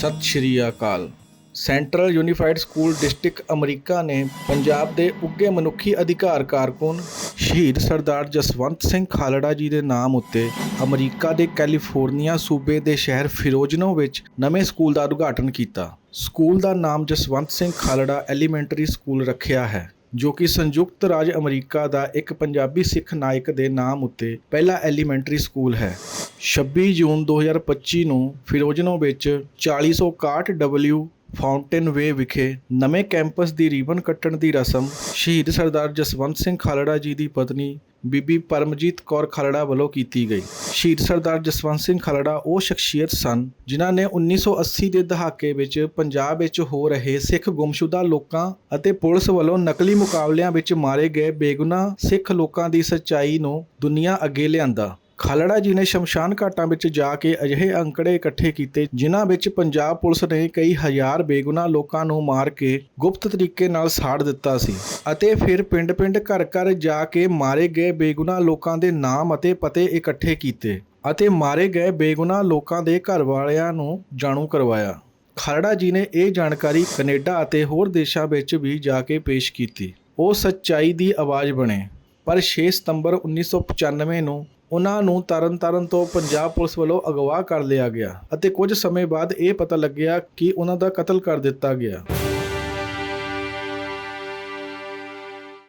ਸਤਿ ਸ਼੍ਰੀ ਅਕਾਲ। Central unified school district America ਨੇ ਪੰਜਾਬ ਦੇ ਉੱਗੇ ਮਨੁੱਖੀ ਅਧਿਕਾਰ ਕਾਰਕੁਨ ਸ਼ਹੀਦ ਸਰਦਾਰ ਜਸਵੰਤ ਸਿੰਘ ਖਾਲੜਾ ਜੀ ਦੇ ਨਾਮ ਉੱਤੇ ਅਮਰੀਕਾ ਦੇ ਕੈਲੀਫੋਰਨੀਆ ਸੂਬੇ ਦੇ ਸ਼ਹਿਰ ਫਿਰੋਜ਼ਨੋ ਵਿੱਚ ਨਵੇਂ ਸਕੂਲ ਦਾ ਉਦਘਾਟਨ ਕੀਤਾ। ਸਕੂਲ ਦਾ ਨਾਮ ਜਸਵੰਤ ਸਿੰਘ ਖਾਲੜਾ ਐਲੀਮੈਂਟਰੀ ਸਕੂਲ ਰੱਖਿਆ ਹੈ। ਜੋ ਕਿ ਸੰਯੁਕਤ ਰਾਜ ਅਮਰੀਕਾ ਦਾ ਇੱਕ ਪੰਜਾਬੀ ਸਿੱਖ ਨਾਇਕ ਦੇ ਨਾਮ ਉੱਤੇ ਪਹਿਲਾ ਐਲੀਮੈਂਟਰੀ ਸਕੂਲ ਹੈ। 26 ਜੂਨ 2025 ਨੂੰ ਫਿਰੋਜ਼ਨੋ ਵਿੱਚ 4061 W ਫਾਊਂਟੇਨ ਵੇ ਵਿਖੇ ਨਵੇਂ ਕੈਂਪਸ ਦੀ ਰੀਬਨ ਕੱਟਣ ਦੀ ਰਸਮ ਸ਼ਹੀਦ ਸਰਦਾਰ ਜਸਵੰਤ ਸਿੰਘ ਖਾਲੜਾ ਜੀ ਦੀ ਪਤਨੀ ਬੀਬੀ ਪਰਮਜੀਤ ਕੌਰ ਖਾਲੜਾ ਵੱਲੋਂ ਕੀਤੀ ਗਈ। ਸ਼ਹੀਦ ਸਰਦਾਰ ਜਸਵੰਤ ਸਿੰਘ ਖਾਲੜਾ ਉਹ ਸ਼ਖਸੀਅਤ ਸਨ ਜਿਨ੍ਹਾਂ ਨੇ 1980 ਦੇ ਦਹਾਕੇ ਵਿੱਚ ਪੰਜਾਬ ਵਿੱਚ ਹੋ ਰਹੇ ਸਿੱਖ ਗੁੰਮਸ਼ੁਦਾ ਲੋਕਾਂ ਅਤੇ ਪੁਲਿਸ ਵੱਲੋਂ ਨਕਲੀ ਮੁਕਾਬਲਿਆਂ ਵਿੱਚ ਮਾਰੇ ਗਏ ਬੇਗੁਨਾਹ ਸਿੱਖ ਲੋਕਾਂ ਦੀ ਸੱਚਾਈ ਨੂੰ ਦੁਨੀਆ ਅੱਗੇ ਲਿਆਂਦਾ। ਖਾਲੜਾ ਜੀ ਨੇ ਸ਼ਮਸ਼ਾਨ ਘਾਟਾਂ ਵਿੱਚ ਜਾ ਕੇ ਅਜਿਹੇ ਅੰਕੜੇ ਇਕੱਠੇ ਕੀਤੇ, ਜਿਨ੍ਹਾਂ ਵਿੱਚ ਪੰਜਾਬ ਪੁਲਿਸ ਨੇ ਕਈ ਹਜ਼ਾਰ ਬੇਗੁਨਾਹ ਲੋਕਾਂ ਨੂੰ ਮਾਰ ਕੇ ਗੁਪਤ ਤਰੀਕੇ ਨਾਲ ਸਾੜ ਦਿੱਤਾ ਸੀ ਅਤੇ ਫਿਰ ਪਿੰਡ-ਪਿੰਡ, ਘਰ-ਘਰ ਜਾ ਕੇ ਮਾਰੇ ਗਏ ਬੇਗੁਨਾਹ ਲੋਕਾਂ ਦੇ ਨਾਮ ਅਤੇ ਪਤੇ ਇਕੱਠੇ ਕੀਤੇ ਅਤੇ ਮਾਰੇ ਗਏ ਬੇਗੁਨਾਹ ਲੋਕਾਂ ਦੇ ਘਰ ਵਾਲਿਆਂ ਨੂੰ ਜਾਣੂ ਕਰਵਾਇਆ। ਖਾਲੜਾ ਜੀ ਨੇ ਇਹ ਜਾਣਕਾਰੀ ਕੈਨੇਡਾ ਅਤੇ ਹੋਰ ਦੇਸ਼ਾਂ ਵਿੱਚ ਵੀ ਜਾ ਕੇ ਪੇਸ਼ ਕੀਤੀ। ਉਹ ਸੱਚਾਈ ਦੀ ਆਵਾਜ਼ ਬਣੇ। ਪਰ 6 ਸਤੰਬਰ 1995 ਨੂੰ ਉਹਨਾਂ ਨੂੰ ਤਰਨਤਾਰਨ ਤੋਂ ਪੰਜਾਬ ਪੁਲਿਸ ਵੱਲੋਂ ਅਗਵਾ ਕਰ ਲਿਆ ਗਿਆ ਅਤੇ ਕੁਝ ਸਮੇਂ ਬਾਅਦ ਇਹ ਪਤਾ ਲੱਗਿਆ ਕਿ ਉਹਨਾਂ ਦਾ ਕਤਲ ਕਰ ਦਿੱਤਾ ਗਿਆ।